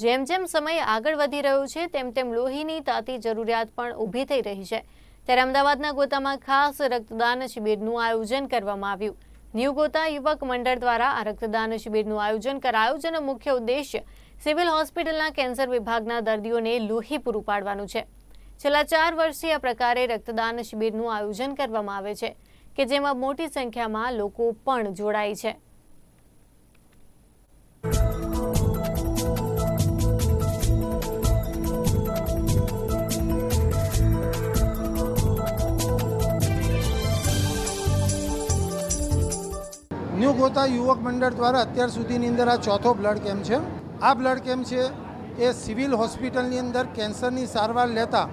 જેમ જેમ સમય આગળ વધી રહ્યો છે, તેમ તેમ લોહીની તાતી જરૂરિયાત પણ ઊભી થઈ રહી છે. ત્યારે અમદાવાદના ગોતામાં ખાસ રક્તદાન શિબિરનું આયોજન કરવામાં આવ્યું. ન્યૂ ગોતા યુવક મંડળ દ્વારા આ રક્તદાન શિબિરનું આયોજન કરાયું, જેનો મુખ્ય ઉદ્દેશ્ય સિવિલ હોસ્પિટલના કેન્સર વિભાગના દર્દીઓને લોહી પૂરું પાડવાનું છે. છેલ્લા ચાર વર્ષથી આ પ્રકારે રક્તદાન શિબિરનું આયોજન કરવામાં આવે છે, કે જેમાં મોટી સંખ્યામાં લોકો પણ જોડાય છે. ન્યૂ ગોતા યુવક મંડળ દ્વારા અત્યાર સુધીની અંદર આ ચોથો બ્લડ કેમ્પ છે. આ બ્લડ કેમ્પ છે એ સિવિલ હોસ્પિટલની અંદર કેન્સરની સારવાર લેતા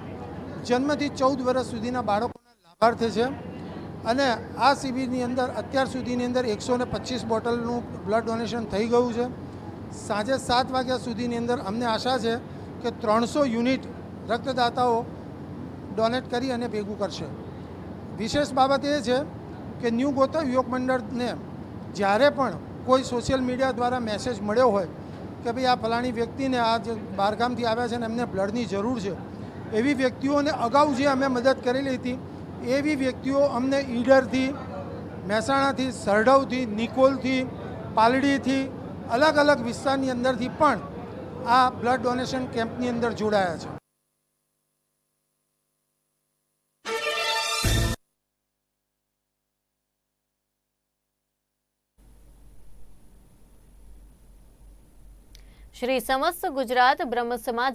જન્મથી ચૌદ વર્ષ સુધીના બાળકોના લાભાર્થે છે. અને આ શિબિરની અંદર અત્યાર સુધીની અંદર એકસો ને પચીસ બોટલનું બ્લડ ડોનેશન થઈ ગયું છે. સાંજે સાત વાગ્યા સુધીની અંદર અમને આશા છે કે ત્રણસો યુનિટ રક્તદાતાઓ ડોનેટ કરી અને ભેગું કરશે. વિશેષ બાબત એ છે કે ન્યૂ ગોતા યુવક મંડળને જ્યારે પણ કોઈ સોશિયલ મીડિયા દ્વારા મેસેજ મળ્યો હોય કે ભાઈ આ ફલાણી વ્યક્તિને આ જે બહારગામથી આવ્યા છે ને એમને બ્લડની જરૂર છે, એવી વ્યક્તિઓને અગાઉ જે અમે મદદ કરેલી હતી, એવી વ્યક્તિઓ અમને ઈડરથી, મહેસાણાથી, સરઢવથી, નિકોલથી, પાલડીથી, અલગ અલગ વિસ્તારની અંદરથી પણ આ બ્લડ ડોનેશન કેમ્પની અંદર જોડાયા છે. શ્રી સમસ્ત ગુજરાત બ્રહ્મ સમાજ